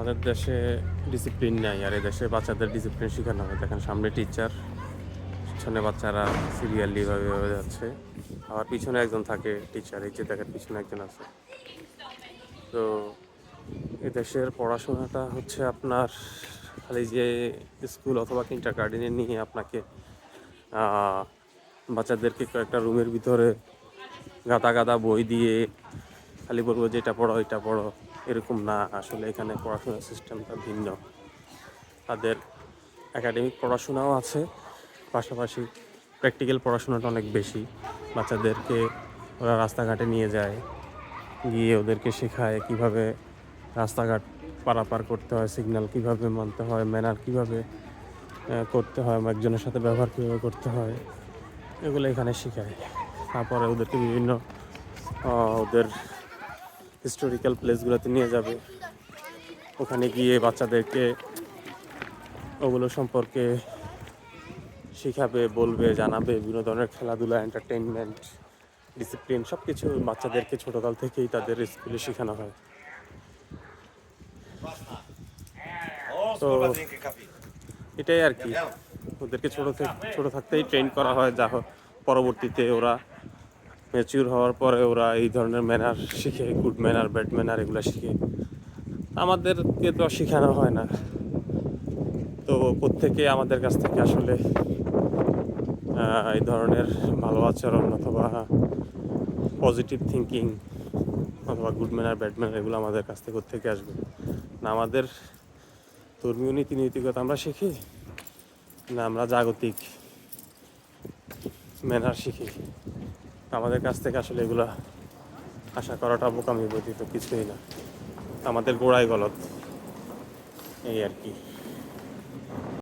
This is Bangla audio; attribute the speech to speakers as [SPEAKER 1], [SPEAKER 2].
[SPEAKER 1] আমাদের দেশে ডিসিপ্লিন নাই, আর দেশে বাচ্চাদের ডিসিপ্লিন শেখানো হয়। দেখেন, সামনে টিচার পিছনে বাচ্চারা সিরিয়ালি ভাবে যাচ্ছে। আবার পিছনে একজন থাকে টিচার এই যে দেখেন, পিছনে একজন আছে। তো এদেশের পড়াশোনাটা হচ্ছে আপনার খালি যে স্কুল অথবা কিন্টার গার্ডেনে নিয়ে আপনাকে বাচ্চাদেরকে কয়েকটা রুমের ভিতরে গাদা গাদা বই দিয়ে খালি বলব যে এটা পড়ো এটা পড়ো। এরকম না। আসলে এখানে পড়াশোনার সিস্টেমটা ভিন্ন। তাদের একাডেমিক পড়াশোনাও আছে, পাশাপাশি প্র্যাকটিক্যাল পড়াশোনাটা অনেক বেশি। বাচ্চাদেরকে ওরা রাস্তাঘাটে নিয়ে যায়, গিয়ে ওদেরকে শেখায় কীভাবে রাস্তাঘাট পারাপার করতে হয়, সিগন্যাল কীভাবে মানতে হয়, ম্যানার কীভাবে করতে হয় একজনের সাথে ব্যবহার কীভাবে করতে হয়, এগুলো এখানে শেখায়। তারপরে ওদেরকে বিভিন্ন ওদের হিস্টোরিক্যাল প্লেসগুলোতে নিয়ে যাবে ওখানে গিয়ে বাচ্চাদেরকে ওগুলো সম্পর্কে শেখাবে, বলবে, জানাবে, বিভিন্ন ধরনের খেলাধুলা এন্টারটেনমেন্ট ডিসিপ্লিন সব কিছু বাচ্চাদেরকে ছোটোকাল থেকেই তাদের স্কুলে শেখানো হয়
[SPEAKER 2] coffee.
[SPEAKER 1] এটাই আর কি ওদেরকে ছোটো থেকে ছোটো থাকতেই ট্রেন করা হয়, যা পরবর্তীতে ওরা ম্যাচিউর হওয়ার পরে ওরা এই ধরনের ম্যানার শিখে গুড ম্যানার ব্যাড ম্যানার এগুলো শিখে। আমাদেরকে তো শেখানো হয় না। তো প্রত্যেকে আমাদের কাছ থেকে আসলে এই ধরনের ভালো আচরণ অথবা পজিটিভ থিঙ্কিং অথবা গুড ম্যানার ব্যাড ম্যানার এগুলো আমাদের কাছ থেকে থেকে আসবে। না আমাদের ধর্মীয় নীতি নৈতিকতা আমরা শিখি, না আমরা জাগতিক ম্যানার শিখি। আমাদের কাছ থেকে আসলে এগুলো আশা করাটা বোকামি ব্যতীত কিছুই না। আমাদের গোড়ায় গলত। এই আর কি।